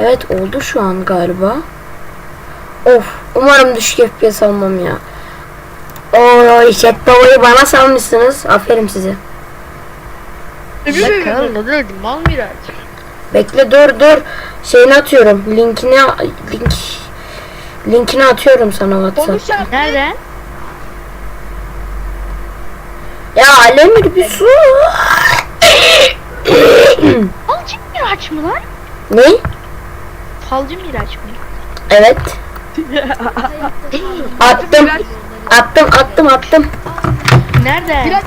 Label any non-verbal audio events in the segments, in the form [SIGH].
Evet oldu şu an galiba. Of umarım düşük FPS almam ya. Oo chat babayı bana salmışsınız. Aferin size. Mal Miraç. Bekle dur dur. Şeyini atıyorum. Linkini link linkini atıyorum sana WhatsApp. Nereden? Ya Alemir bir su. Falcı Miraç mı lan? Ne? Falcı Miraç mı? Evet. [LAUGHS] Attım. Attım attım attım. Nereden? Miraç.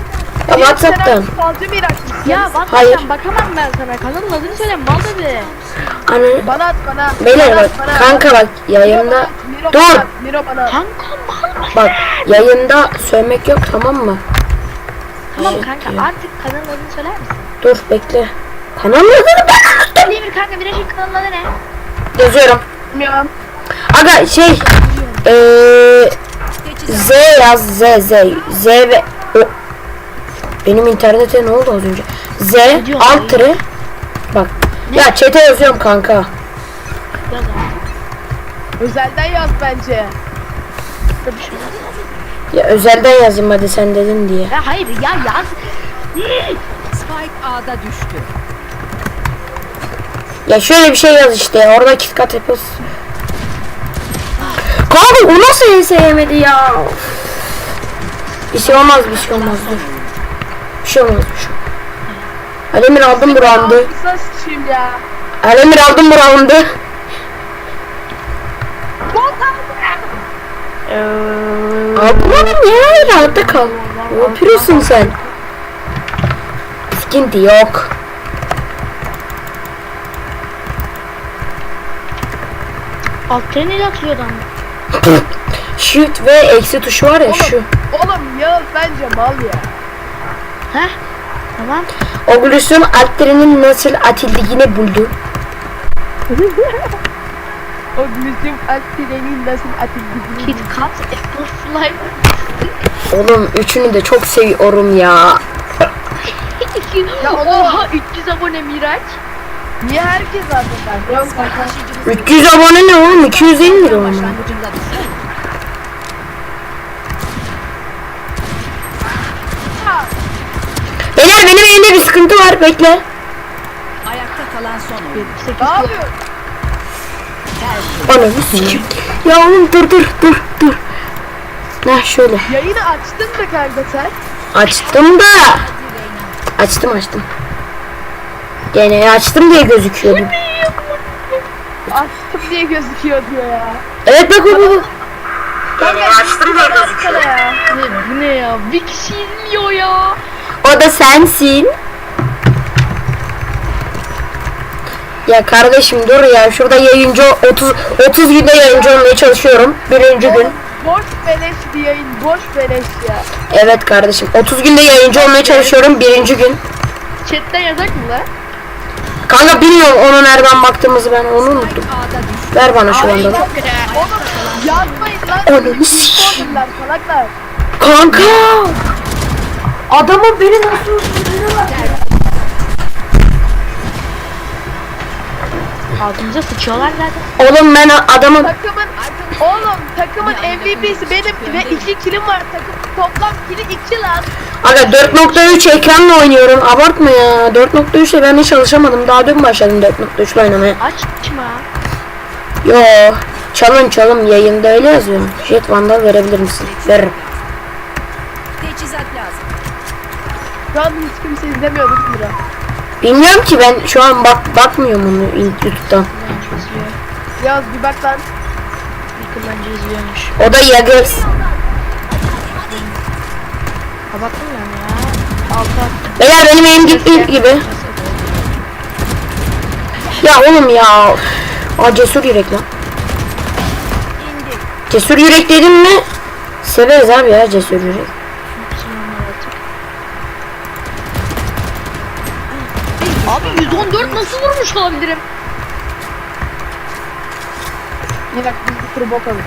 Ya WhatsApp'tan. Falcı Miraç. Ya Hayır. WhatsApp'tan bakamam ben sana. Kanalın adını söyle mal dedi. Hani Bana at bana. beyler Bana bak at, bana at. kanka bak Miro yayında bana Miro Dur. at, Miro bana at. Kanka mal mı? bak yayında sövmek yok tamam mı? Tamam Şey kanka artık kanalın adını söyler misin? Dur bekle. Kanal adını ben unuttum. Demir kanka Miraç'ın kanalın adı ne? Yazıyorum. Bilmiyorum. Aga şey eee Z yaz Z Z Z ve o benim internete ne oldu az önce? Z alt tire bak ya çete yazıyorum kanka. Yaz abi. Özelden yaz bence. Burada bir şey yaz. Ya özelden yazayım hadi sen dedin diye. Ya hayır ya yaz. Spike A'da düştü. Ya şöyle bir şey yaz işte orada kitkat yapıyoruz. Kanka o nasıl en sevmedi ya? Bir şey olmaz bir şey olmaz dur. Bir şey olmaz bir şey. Alemir aldım bu roundu. Alemir aldım bu roundu. Ablanım ya rahatta kal. Ne yapıyorsun sen? Sıkıntı yok. Altta neyle atıyor adam? Shift ve eksi tuşu var ya şu. Oğlum Yağız bence mal ya. Heh. Tamam. Oglus'un altlarının nasıl atıldığını buldu. [LAUGHS] O Gülsüm Alpine'nin nasıl atıldığını. Kit Kat Apple Fly. Oğlum üçünü de çok seviyorum ya. [LAUGHS] Ya oğlum. Oha 300 abone Miraç. Niye herkes zaten ben? Yok kanka. 300 abone ne oğlum? 250 lira düştü. Beyler benim elimde bir sıkıntı var bekle. Ayakta kalan son oyun. Ne yapıyorsun? Ananı sikeyim. Ya oğlum dur dur dur dur. Ne şöyle. Yayını açtın mı kanka sen? Açtım da. Açtım açtım. Gene açtım diye gözüküyordu. Açtım diye gözüküyor diyor ya. Evet bak bak bak. Kanka açtım diye gözüküyor ya. Ne, bu ne ya? Bir kişi izliyor ya. O da sensin. Ya kardeşim dur ya şurada yayıncı 30 30 günde yayıncı olmaya çalışıyorum. Birinci gün. Boş beleş bir yayın. Boş beleş ya. Evet kardeşim 30 günde yayıncı olmaya çalışıyorum birinci gün. Chatten yazak mı lan? Kanka bilmiyorum onu nereden baktığımızı ben onu unuttum. Ver bana şu anda. Lan. Ananı salaklar. Kanka! Adamın beni nasıl Ağzımıza sıçıyorlar zaten. Oğlum ben adamın Takımın Oğlum takımın MVP'si benim ve 2 kilim var takım. Toplam kili 2 lan. Aga 4.3 ekranla oynuyorum. Abartma ya. 4.3 ile ben hiç çalışamadım. Daha dün başladım 4.3 ile oynamaya. Açma. Yo. Çalın çalın yayında öyle yazıyor. Jet Vandal verebilir misin? Veririm. Teçhizat lazım. Şu an hiç kimse izlemiyor Mira? Bilmiyorum ki ben şu an bak bakmıyorum onu YouTube'dan. Yaz bir bak lan. Bence izliyormuş. O da Yagers. Kapattım ben ya. Altı. Beyler benim elim gitti gibi. Ya oğlum ya. Aa cesur yürek lan. Cesur yürek dedim mi? Severiz abi ya cesur yürek. Nasıl vurmuş olabilirim? Yine biz bir turu bok alırız.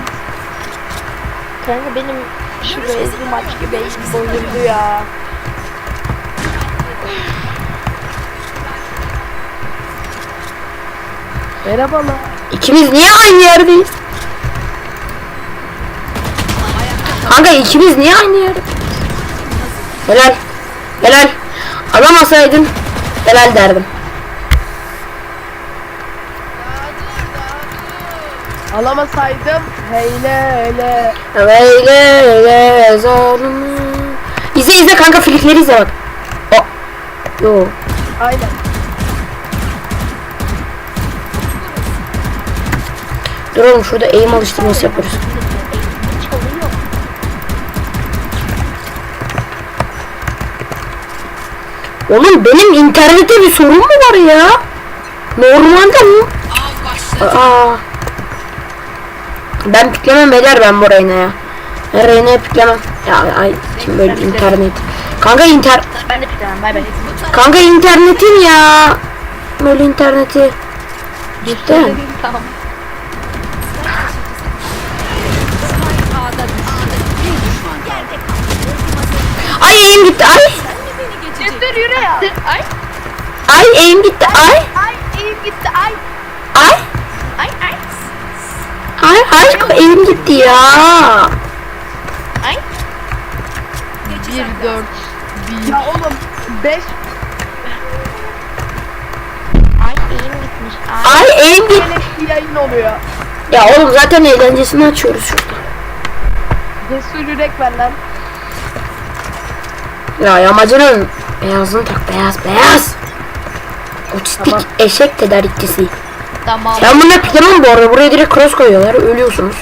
Kanka benim şu beyzli maç gibi Bozuldu ya. Merhabalar. İkimiz niye aynı yerdeyiz? Kanka ikimiz niye aynı yerde? Helal. Helal. Alamasaydın helal derdim. Alamasaydım heyle heyle. Öyle öyle zorlumu. İzle izle kanka flikleri izle bak. O. Yo. Aynen. Dur oğlum şurada eğim alıştırması yapıyoruz. Oğlum benim internette bir sorun mu var ya? Normalde mi? Aa. Ben piklemem beyler ben bu Reyna'ya. ya. Ben Reyna'ya piklemem. Ya ay kim böyle internet. Kanka inter... Ben de piklemem bay bay. Kanka internetin ya. Böyle interneti. Cidden. Tamam. Ay eğim gitti ay. Cesur yürü ya. Ay. Ay eğim gitti ay. Ay iyi gitti. Ay ay. Ay aşkım eğim gitti ya. Ay. Bir dört. Bir. Ya oğlum beş. Ay eğim gitmiş. Ay. Ay eğim gitti. Bir yayın oluyor. Ya oğlum zaten eğlencesini açıyoruz şurada. Cesur yürek lan. Ya yamacının beyazını tak beyaz beyaz. Otistik Tamam. eşek tedarikçisi. Tamam. Ben bununla piklemem bu arada. Buraya direkt cross koyuyorlar. Ölüyorsunuz.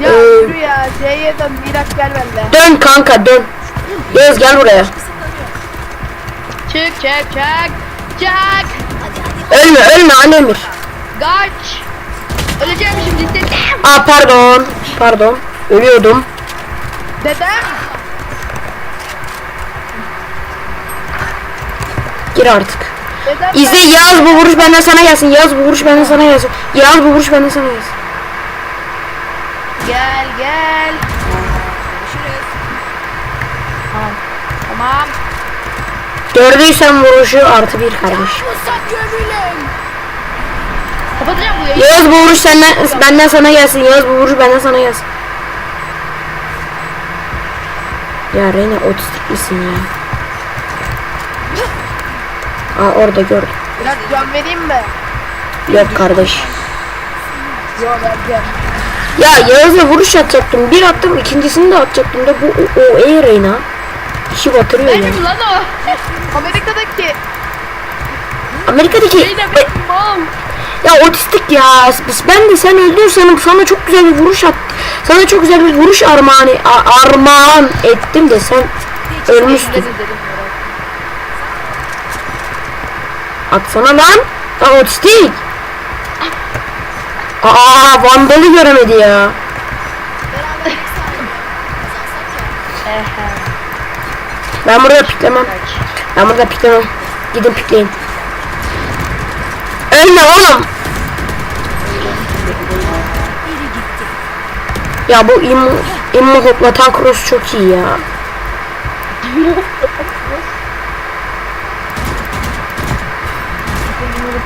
Ya Ee, yürü ya. C'ye dön. Miraç gel benimle. Dön kanka dön. Yaz gel buraya. Çık çık çık. Çık. Ölme ölme Anemir. Kaç. Öleceğim şimdi dedim. Aa pardon. Pardon. Ölüyordum. Dedem. Gir artık. İzle Yağız bu vuruş benden sana gelsin. Yağız bu vuruş benden sana gelsin. Yağız bu vuruş benden sana gelsin. Gel gel. Tamam. Tamam. Gördüysen vuruşu artı bir kardeş. Kapatacağım bu yayını. Yağız bu vuruş senden, benden sana gelsin. Yağız bu vuruş benden sana gelsin. Ya Reyna otistik misin ya? Aa orada gördüm. Biraz can vereyim mi? Yok kardeş. Yok vereceğim. Ya Yağız'a vuruş atacaktım. Bir attım ikincisini de atacaktım da bu o, o e Reyna. İşi batırıyor ya. Benim lan o. Amerika'daki Amerika'daki benim ya otistik ya. Ben de sen öldün sanırım sana çok güzel bir vuruş at. Sana çok güzel bir vuruş armağan a- armağan ettim de sen ölmüştün. Atsana lan. Lan otistik. Aa vandalı göremedi ya. Ben burada piklemem. Ben burada piklemem. Gidin pikleyin. Ölme oğlum. Ya bu immo, immo hoplatan cross çok iyi ya.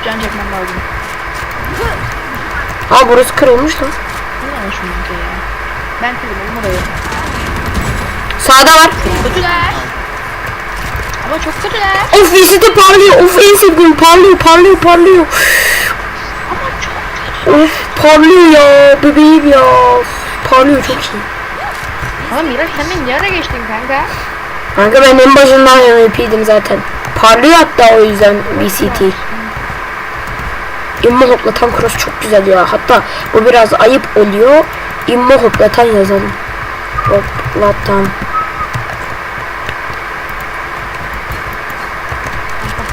Can çekmem lazım. Ha burası kırılmış lan. Ne şu müzik ya? Ben kırılmadım orayı. Sağda var. Kötüler. Ama çok kötüler. Of VCT parlıyor. Of en sevdiğim parlıyor parlıyor parlıyor. Of parlıyor ya bebeğim ya. Parlıyor çok iyi. Ama Miraç sen beni ne ara geçtin kanka? Kanka ben en başından MVP'ydim zaten. Parlıyor hatta o yüzden VCT. İmmo hoplatan cross çok güzel ya. Hatta bu biraz ayıp oluyor. İmmo hoplatan yazalım. Hoplatan.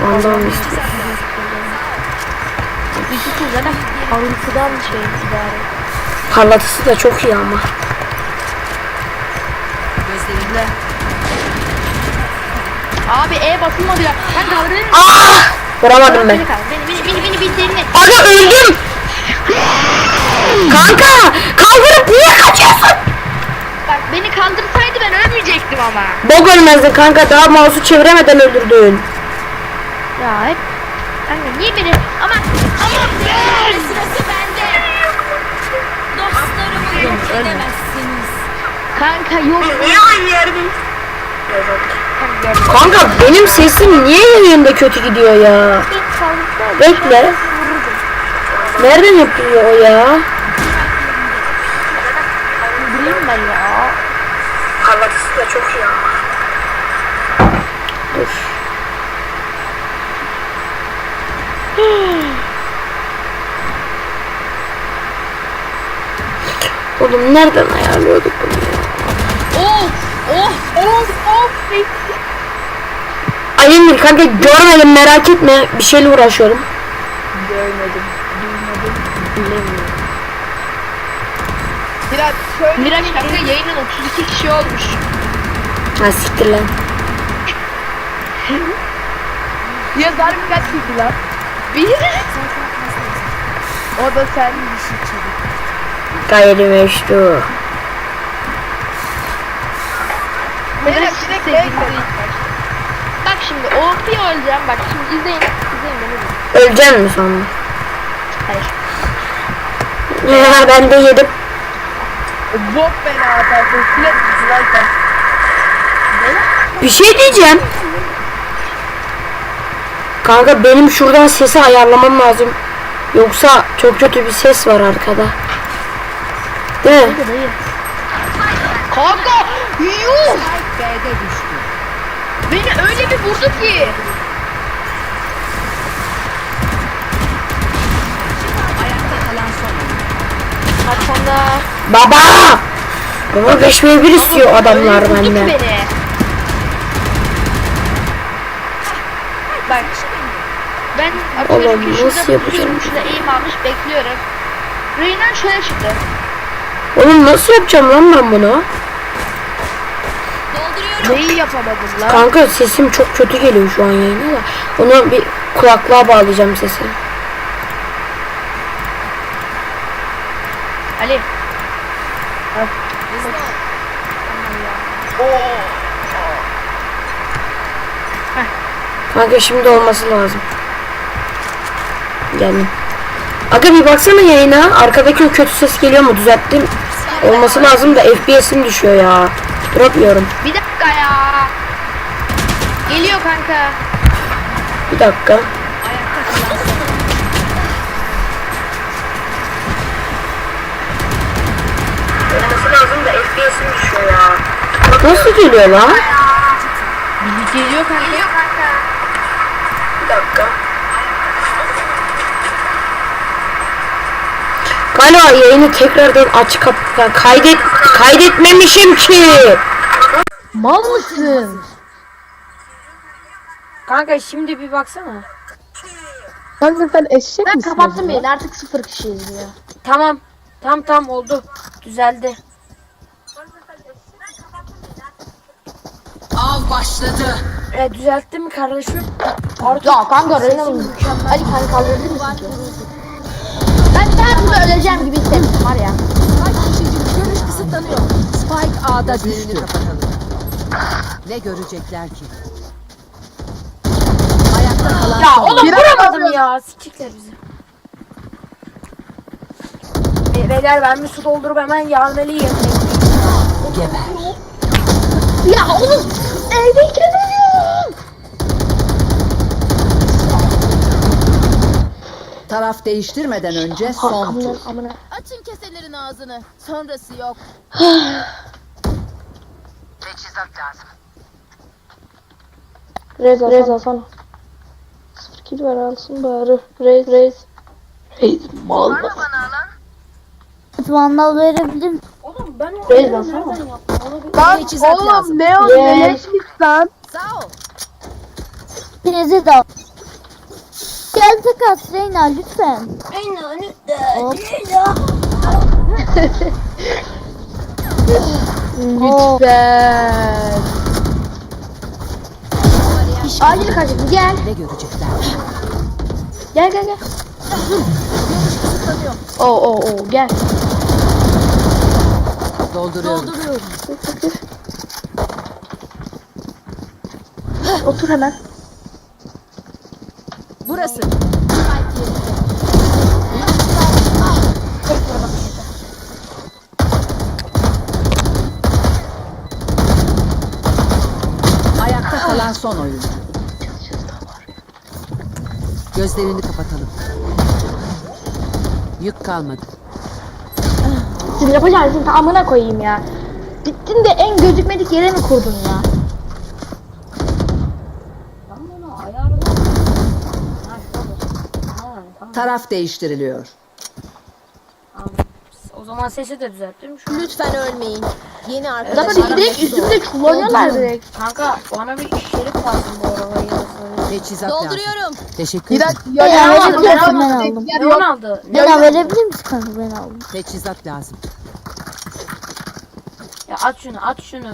Ondan bir Birisi zaten parıltıdan şey parlatısı da çok iyi ama. Gözlerinde. Abi E basılmadı ya. Ben kaldırayım mı? Vuramadım ben. Beni kaldır. Beni beni beni beni bitirin. Aga öldüm. Kanka kaldırıp niye kaçıyorsun? Bak beni kaldırsaydı ben ölmeyecektim ama. Bok ölmezdin kanka daha mouse'u çeviremeden öldürdün. Ya hep Kanka niye beni? Ama ama Sırası bende. Dostlarımı yok edemezsiniz. kanka yok. Niye aynı yerdeyiz? Kanka benim sesim niye yayında kötü gidiyor ya? Bekle. Nereden yapıyor o ya? bileyim ben ya. Parlatısı da çok iyi ama. Dur. Oğlum nereden ayarlıyorduk bunu ya? Of of of of. Emir kanka görmedim merak etme. Bir şeyle uğraşıyorum. Görmedim. Duymadım. Bilemiyorum. Miraç şöyle Miraç kanka yayının 32 kişi olmuş. Ha siktir lan. [LAUGHS] Ya zarf kaç kişi lan? Bir. o da sen. Gayri meşru. Miraç direkt şimdi OP öleceğim bak şimdi izleyin. İzleyin beni. izleyin. Öleceksin mi sonra? Hayır. Ya ben de yedim. Bok bela atarsın. Lan sen. Bir şey diyeceğim. Kanka benim şuradan sesi ayarlamam lazım. Yoksa çok kötü bir ses var arkada. Değil mi? Kanka yuh. Beni öyle bir vurdu ki. Ayakta kalan son. Arkanda. Baba! Baba 5 v 1 istiyor adamlar benden. beni. Bak. Ben Oğlum, nasıl yapacağım? şurada eğim almış bekliyorum. Reynan şöyle çıktı. Oğlum nasıl yapacağım lan ben bunu? Neyi yapamadın lan? Kanka sesim çok kötü geliyor şu an yayına da. Onu bir kulaklığa bağlayacağım sesi. Ali. Kanka şimdi olması lazım. Geldim. Aga bir baksana yayına. Arkadaki o kötü ses geliyor mu? Düzelttim. Olması lazım da FPS'im düşüyor ya. Drop yiyorum. Bir dakika ya. Geliyor kanka. Bir dakika. Olması lazım da FPS'im düşüyor ya. Nasıl geliyor lan? Geliyor kanka. Bir dakika. Galiba yayını tekrardan aç kap ya kaydet kaydetmemişim ki. Mal mısın? Kanka şimdi bir baksana. Kanka sen eşek Ben misin? kapattım acaba? yayını artık sıfır kişi izliyor. Tamam. Tam tam oldu. Düzeldi. Av başladı. E, düzelttim kardeşim. Ya kanka Reyna'nın Ali kanka? Ben daha burada öleceğim gibi hissettim var ya. Görüş kısıtlanıyor. Spike A'da düştü. Ne görecekler ki? Ayakta kalan Ya son oğlum Biraz vuramadım ya. Sikikler bizi. Be- Beyler ben bir su doldurup hemen yağmeliyim. geber. Ya oğlum evdeyken ölüyorum. Taraf değiştirmeden önce son Amına tur. amına. Açın keselerin ağzını. Sonrası yok. [SIGHS] Reza, Reza sana. Sıfır kill ver alsın bari. Reis, reis. Reis mal mı? Vandal verebilir miyim? Oğlum ben o Reis ben sana. Lan Teçhizat oğlum lazım. ne o Yes. neleşmiş lan? Sağ ol. Prizi de al. Gel takas Reyna lütfen. Hop. [LAUGHS] Lütfen. Acil kaçın gel. Ne görecekler? Gel gel gel. Oo oo oo gel. Dolduruyorum. Otur hemen. Burası. Ayakta kalan son oyuncu. Gözlerini kapatalım. Yük kalmadı. Yapacağınız için amına koyayım ya. Gittin de en gözükmedik yere mi kurdun ya? Taraf değiştiriliyor. O zaman sesi de düzelttim. Şu Lütfen ölmeyin. Yeni arkadaşlar. direkt üstümde kullanıyorlar direkt. Kanka bana bir şerif lazım bu arabayı. Teçhizat lazım. Dolduruyorum. Teşekkür Bir ederim. dakika. Ya, Ya, ya, ya, ya, ya, ben aldım. yer Ne yok. onu aldı? Ne? Bana verebilir misin kanka ben aldım. Teçhizat lazım. Ya at şunu at şunu.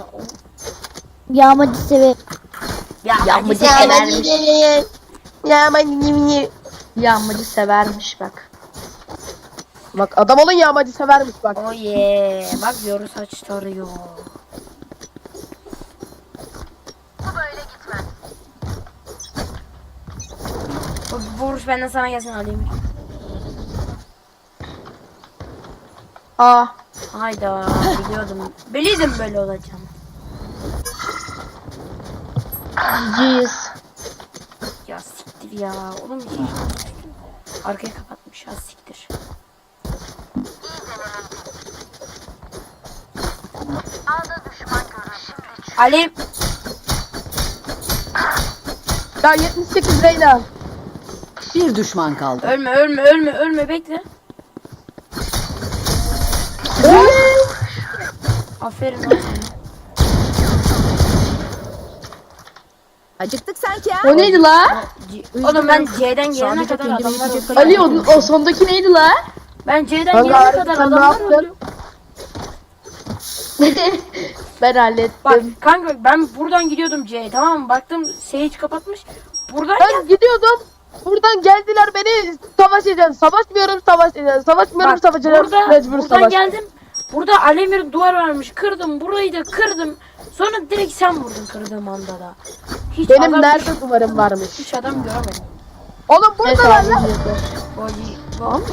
Yağmacı sever. Ya, Yağmacı hadi sen- severmiş. Yağmacı severmiş bak. Bak adam olun yağmacı severmiş bak. Oh yeah. Bak yoru saç tarıyor. Bu Bu vuruş benden sana gelsin alayım. Aa. Hayda biliyordum. Biliyordum böyle olacağını. Jeez. Ya siktir ya. Oğlum bir şey Arkayı kapatmış ya siktir. Ali Ya 78 Reyna. Bir düşman kaldı. ölme ölme ölme ölme bekle. Aferin lan sana. Acıktık sanki ha. O neydi la? Oğlum ben C'den gelene kadar adamlar öldü. Ali o, o sondaki neydi la? Ben C'den gelene kadar adamlar öldü. [LAUGHS] ben hallettim. Bak kanka ben buradan gidiyordum C'ye tamam mı? Baktım Sage kapatmış. Buradan Ben gidiyordum. Buradan geldiler beni savaşacağız. Savaşmıyorum savaşacağız. Savaşmıyorum Bak, burada, Mecbur buradan savaş. geldim. Burada Alemir duvar varmış. Kırdım. Burayı da kırdım. Sonra direkt sen vurdun kırdığım anda da. Hiç Benim adam, nerede duvarım varmış? Hiç adam göremedim. Oğlum burada var lan. Boji, boji,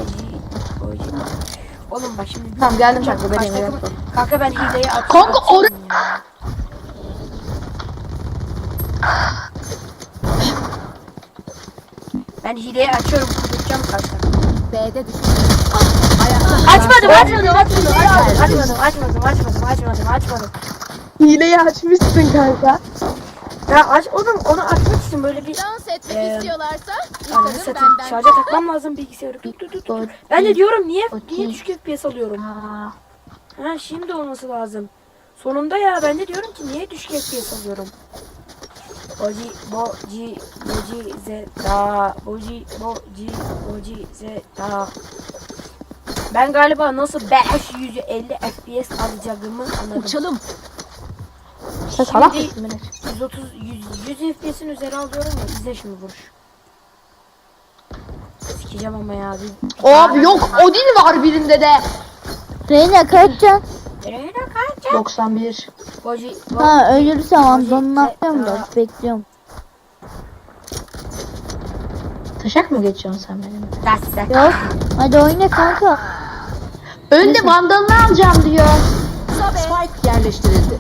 boji. Oğlum bak şimdi. Tamam geldim kanka takım- yaptım. Kanka ben hileyi at. Kanka, or-. Ben hileyi açıyorum. Kuduracağım kanka. B'de düşman. Ayakta Açmadım, açmadım, açmadım, açmadım, açmadım, açmadım, açmadım, açmadım. Hileyi açmışsın kanka. Ya aç, oğlum onu açmak için böyle bir Dans etmek Ee, istiyorlarsa Ananı satayım. Şarja takmam lazım bilgisayarı. Tut tut tut. tut. Ben de diyorum niye niye düşük FPS alıyorum? Ha. ha şimdi olması lazım. Sonunda ya ben de diyorum ki niye düşük FPS alıyorum? Boji boji boji z da boji boji boji z da ben galiba nasıl 550 FPS alacağımı anladım. uçalım. Sen salak mısın Miraç? 130 100, 100 FPS'in üzeri alıyorum ya izle şimdi vuruş. Sikeceğim ama ya. Bir, Abi yok Odin var birinde de. Reyna kaçacaksın. Nereye kaçacak? 91. Boji, Ha ölürsem Amazon'un atlıyorum da bekliyorum. Taşak mı geçiyorsun sen benim? Destek. Yok. Hadi oyna kanka. Önde vandalını alacağım diyor. Spike yerleştirildi.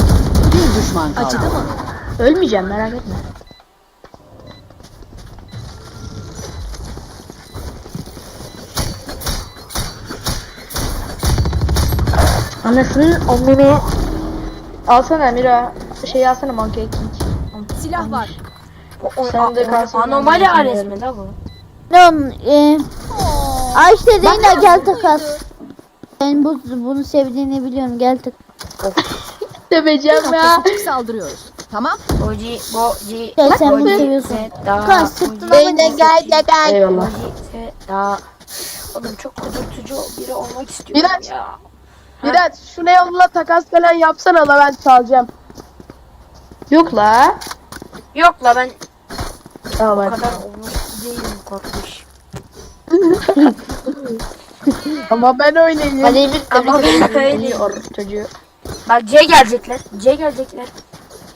Bir düşman kaldı. Acıdı mı? Ölmeyeceğim merak etme. Anasının annemi alsana Mira şey alsana Monkey King. Silah var. O, Sen de kalsın. Anomali Ares mi la bu? Ne onun? E, Ay işte Reyna gel takas. Ben bu, bunu sevdiğini biliyorum gel tak. Seveceğim ya. Spesifik saldırıyoruz. Tamam. Boji, boji, Gel sen bunu seviyorsun. Kan sıktın ama neyse. Eyvallah. boji, zeta. Oğlum çok kudurtucu biri olmak istiyorum Miraç. ya. Miraç şu ne yolla takas falan yapsana la ben çalacağım. Yok la. Yok la ben Tamam o hadi. kadar olmuş değilim korkmuş. Ama ben oynayayım. Hadi Emir Ama tebrik ederim. öyle. Biliyor çocuğu. Bak C gelecekler. C gelecekler.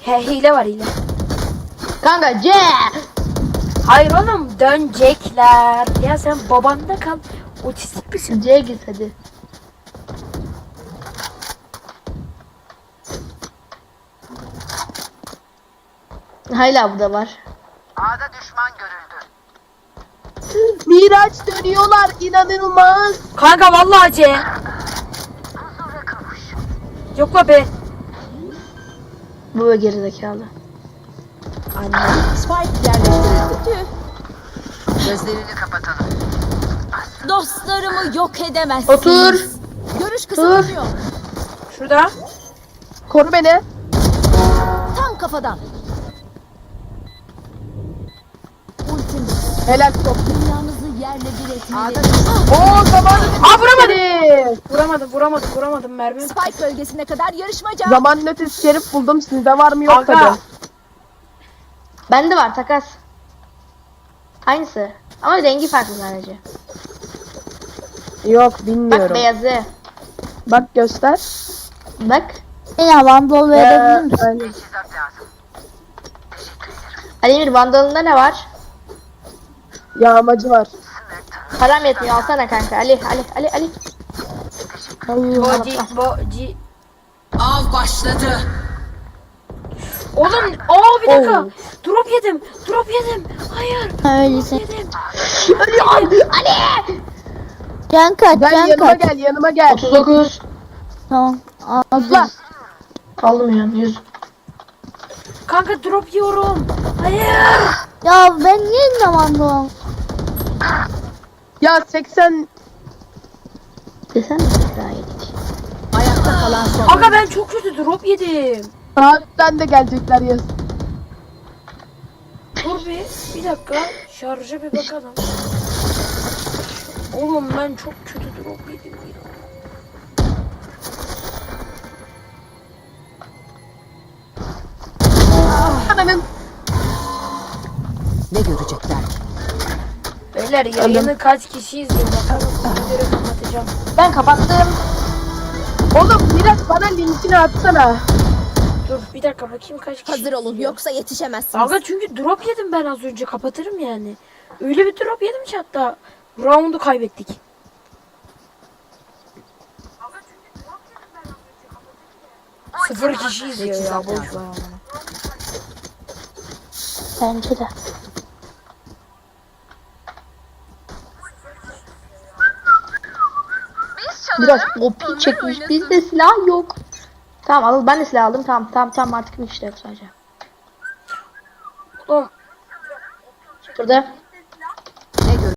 He hile var hile. Kanka C. Hayır oğlum dönecekler. Ya sen babanda kal. Otistik misin? C'ye git hadi. Hala bu da var. Miraç dönüyorlar inanılmaz. Kanka vallahi C. Yok la be. Bu da gerizekalı. Anne. Spike yerleştirildi. Dostlarımı yok edemezsiniz. Otur. Görüş kısıtlanıyor. Şurada. Koru beni. Tam kafadan. Ultim Helal top. Etmeli. Oo zamanı Aa vuramadım. Vuramadım vuramadım vuramadım mermi. Spike bölgesine kadar yarışmaca. Zaman ötesi şerif buldum. Sizde var mı yok Aga. tabi. Bende var takas. Aynısı. Ama rengi farklı sadece. Yok Bak bilmiyorum. beyazı. Bak göster. Bak. Yine vandal verebilir misin? Ee, aynen. Ali bir vandalında ne var? Yağmacı var. Param yetmiyor alsana kanka. Ali Ali Ali Ali. Boci boci. Av başladı. Oğlum aa bir dakika. Drop yedim. Drop yedim. Hayır. Öyleyse. Yedim. Ali. Can kaç Gel can yanıma kaç. gel yanıma gel. 39. Tamam. Aldım. Lan. Aldım ya 100. Kanka drop yiyorum. Hayır. Ya ben niye yine vandal Ya 80 Desene daha yedik. Ayakta kalan son. Aga ben çok kötü drop yedim. saatten de gelecekler yaz. Dur bir. Bir dakika. Şarja bir bakalım. Oğlum ben çok kötü drop yedim ya. Ananın Ne görecekler? Beyler yayını kaç kişi izliyor bakalım. Videoyu kapatacağım. Ben kapattım. Oğlum biraz bana linkini atsana. Dur bir dakika bakayım kaç kişi Hazır olun izliyor. yoksa yetişemezsiniz. Aga çünkü drop yedim ben az önce kapatırım yani. Öyle bir drop yedim ki hatta roundu kaybettik. Sıfır kişi izliyor ya boş ver. Bence de. Biraz OP çekmiş. Bizde silah yok. Tamam al ben de silah aldım. Tamam tamam tamam artık bir işte yok sadece. Oğlum Burada.